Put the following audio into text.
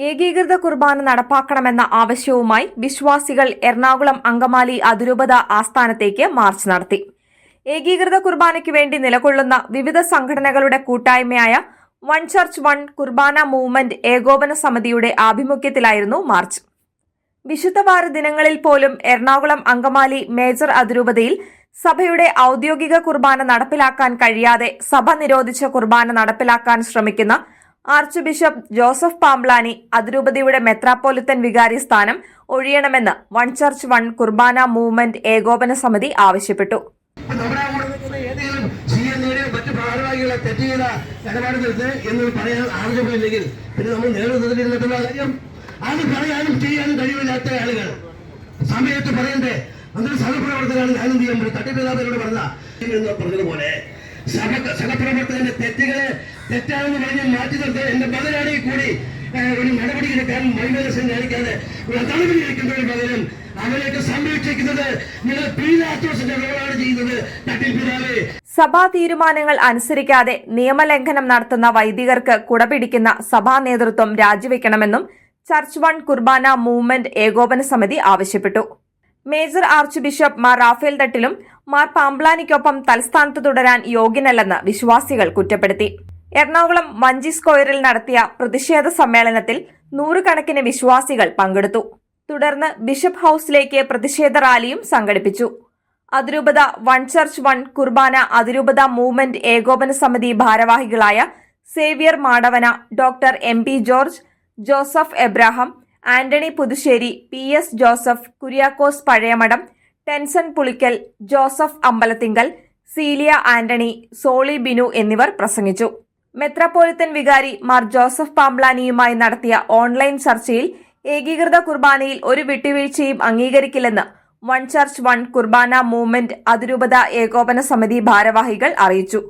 ഏകീകൃത കുർബാന നടപ്പാക്കണമെന്ന ആവശ്യവുമായി വിശ്വാസികൾ എറണാകുളം അങ്കമാലി അതിരൂപത ആസ്ഥാനത്തേക്ക് മാർച്ച് നടത്തി. ഏകീകൃത കുർബാനയ്ക്ക് വേണ്ടി നിലകൊള്ളുന്ന വിവിധ സംഘടനകളുടെ കൂട്ടായ്മയായ one church one Qurbana movement ഏകോപന സമിതിയുടെ ആഭിമുഖ്യത്തിലായിരുന്നു മാർച്ച്. വിശുദ്ധവാര ദിനങ്ങളിൽ പോലും എറണാകുളം അങ്കമാലി മേജർ അതിരൂപതയിൽ സഭയുടെ ഔദ്യോഗിക കുർബാന നടപ്പിലാക്കാൻ കഴിയാതെ സഭ നിരോധിച്ച കുർബാന നടപ്പിലാക്കാൻ ശ്രമിക്കുന്ന ആർച്ച് ബിഷപ്പ് ജോസഫ് പാംബ്ലാനി അതിരൂപതയുടെ മെത്രാപ്പോലിത്തൻ വികാരി സ്ഥാനം ഒഴിയണമെന്ന് വൺ ചർച്ച് വൺ കുർബാന മൂവ്മെന്റ് ഏകോപന സമിതി ആവശ്യപ്പെട്ടു. മറ്റു പറയാൻ പിന്നെ നമ്മൾ കാര്യം പറയാനും ചെയ്യാനും ആളുകൾ. സഹപ്രവർത്തകരാണ് ഞാനും ചെയ്യാൻ പറ്റും? തട്ടിപ്പിതാവിനോട് പറഞ്ഞ പറഞ്ഞതുപോലെ സഹപ്രവർത്തകന്റെ തെറ്റുകളെ തെറ്റാണെന്ന് പറഞ്ഞ് മാറ്റി നിർത്തി എന്റെ ബദലാണെങ്കിൽ കൂടി ഒരു നടപടി എടുക്കാൻ വൈമനസ്യം കാണിക്കാതെ ഒരു നടപടി എടുക്കുന്നതിന് പകരം അവരെയൊക്കെ സംരക്ഷിക്കുന്നത് നിങ്ങൾ പീലാത്തോസിന്റെ റോളാണ് ചെയ്യുന്നത് തട്ടിപ്പിതാവേ സഭാ തീരുമാനങ്ങൾ അനുസരിക്കാതെ നിയമലംഘനം നടത്തുന്ന വൈദികർക്ക് കുടപിടിക്കുന്ന സഭാ നേതൃത്വം രാജിവെക്കണമെന്നും ചർച്ച് വൺ കുർബാന മൂവ്മെന്റ് ഏകോപന സമിതി ആവശ്യപ്പെട്ടു. Major archbishop Mar Raphael തട്ടിലും മാർ പാംബ്ലാനിക്കൊപ്പം തലസ്ഥാനത്ത് തുടരാൻ യോഗ്യനല്ലെന്ന് വിശ്വാസികൾ കുറ്റപ്പെടുത്തി. എറണാകുളം മഞ്ചി സ്ക്വയറിൽ നടത്തിയ പ്രതിഷേധ സമ്മേളനത്തിൽ നൂറുകണക്കിന് വിശ്വാസികൾ പങ്കെടുത്തു. തുടർന്ന് ബിഷപ്പ് ഹൌസിലേക്ക് പ്രതിഷേധ റാലിയും സംഘടിപ്പിച്ചു. അതിരൂപത വൺ ചർച്ച് വൺ കുർബാന അതിരൂപത മൂവ്മെന്റ് ഏകോപന സമിതി ഭാരവാഹികളായ Xavier Madavana doctor M P George Joseph Abraham Antony Puthussery P S Joseph Kuriakose Pazhayamadom Tenson Pulickal Joseph Ambalathinkal Celia Antony Soly Binu എന്നിവർ പ്രസംഗിച്ചു. മെത്രാപ്പോലിത്തൻ വികാരി മാർ ജോസഫ് പാംബ്ലാനിയുമായി നടത്തിയ ഓൺലൈൻ ചർച്ചയിൽ ഏകീകൃത കുർബാനയിൽ ഒരു വിട്ടുവീഴ്ചയും അംഗീകരിക്കില്ലെന്ന് one church one Qurbana movement അതിരൂപത ഏകോപന സമിതി ഭാരവാഹികൾ അറിയിച്ചു.